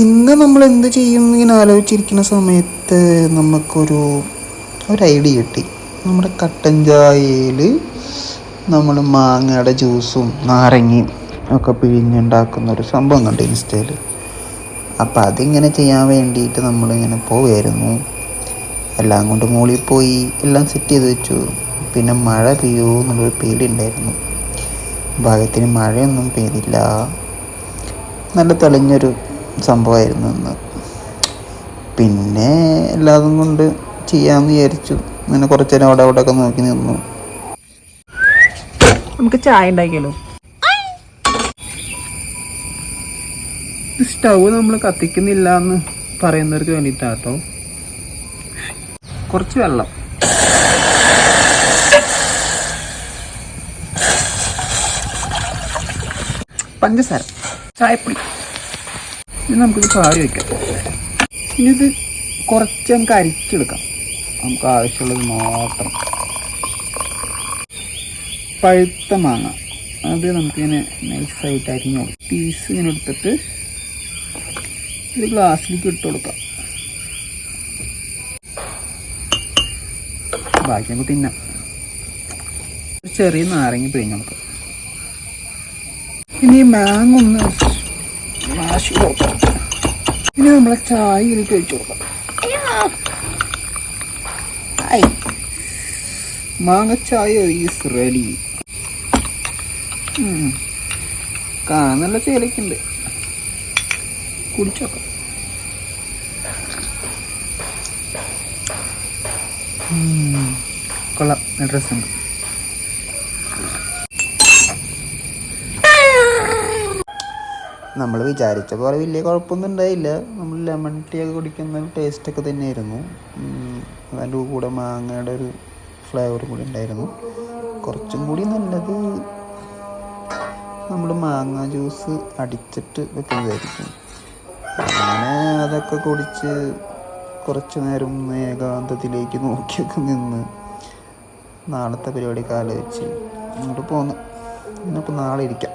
ഇന്ന് നമ്മൾ എന്ത് ചെയ്യും ഇങ്ങനെ ആലോചിച്ചിരിക്കുന്ന സമയത്ത് നമുക്കൊരു ഒരു ഐഡിയ കിട്ടി. നമ്മുടെ കട്ടൻ ചായയിൽ നമ്മൾ മാങ്ങയുടെ ജ്യൂസും നാരങ്ങയും ഒക്കെ പിഴിഞ്ഞുണ്ടാക്കുന്ന ഒരു സംഭവം കണ്ടു ഇൻസ്റ്റയിൽ. അപ്പോൾ അതിങ്ങനെ ചെയ്യാൻ വേണ്ടിയിട്ട് നമ്മളിങ്ങനെ പോവുമായിരുന്നു എല്ലാം കൊണ്ട് മുകളിൽ പോയി എല്ലാം സെറ്റ് ചെയ്ത് വെച്ചു. പിന്നെ മഴ പെയ്യുമോ എന്നുള്ളൊരു പേടി ഉണ്ടായിരുന്നു ഭാഗ്യത്തിന് മഴയൊന്നും പെയ്തില്ല. നല്ല തെളിഞ്ഞൊരു സംഭവമായിരുന്നു ഇന്ന് പിന്നെ എല്ലാതും കൊണ്ട് ചെയ്യാമെന്ന് വിചാരിച്ചു. അങ്ങനെ കുറച്ച് നേരം അവിടെ അവിടെ ഒക്കെ നോക്കി നിന്നു. നമുക്ക് ചായ ഉണ്ടാക്കിയല്ലോ. സ്റ്റൗ നമ്മൾ കത്തിക്കുന്നില്ല എന്ന് പറയുന്നവർക്ക് വേണ്ടിയിട്ടാട്ടോ. കുറച്ച് വെള്ളം. പഞ്ചസാര. ചായപ്പൊടി. ഇനി നമുക്കിത് പാറി വയ്ക്കാം ഇനി ഇത് കുറച്ച് നമുക്ക് അരിച്ചെടുക്കാം. നമുക്ക് ആവശ്യമുള്ളത് മാത്രം. പഴുത്ത മാങ്ങ. അത് നമുക്കിങ്ങനെ നൈസായിട്ട് അരിഞ്ഞു പീസ് ഇങ്ങനെ എടുത്തിട്ട് ഒരു ഗ്ലാസ്സിലേക്ക് ഇട്ട് കൊടുക്കാം. ബാക്കി നമുക്ക് തിന്നാം. ഒരു ചെറിയ നാരങ്ങ പിഴിഞ്ഞ് നമുക്ക് ഇനി മാങ്ങ ഒന്ന് മാഷി കൊടുക്കാം ഇനി നമ്മളെ ചായ ഇതിലേക്ക് ഒഴിച്ചു കൊടുക്കാം. ചായ ഈസ് റെഡി. കാണാൻ നല്ല ചേലക്കുണ്ട്. കുടിച്ചോക്കാം. ഉം, കൊള്ളാം. നല്ല നമ്മൾ വിചാരിച്ച പോലെ വലിയ കുഴപ്പമൊന്നും ഉണ്ടായില്ല. നമ്മൾ ലെമൺ ടീ ഒക്കെ കുടിക്കുന്ന ടേസ്റ്റ് ഒക്കെ തന്നെയായിരുന്നു. അതിന്റെ കൂടെ മാങ്ങയുടെ ഒരു ഫ്ലേവർ കൂടി ഉണ്ടായിരുന്നു. കുറച്ചും കൂടി നല്ലത് നമ്മൾ മാങ്ങ ജ്യൂസ് അടിച്ചിട്ട് വെക്കുന്നതായിരിക്കും. അങ്ങനെ അതൊക്കെ കുടിച്ച് കുറച്ച് നേരം ഏകാന്തത്തിലേക്ക് നോക്കിയൊക്കെ നിന്ന് നാളത്തെ പരിപാടിയൊക്കെ ആലോചിച്ച് അങ്ങോട്ട് പോന്നു. ഇന്നിപ്പോൾ നാളെ ഇരിക്കാം.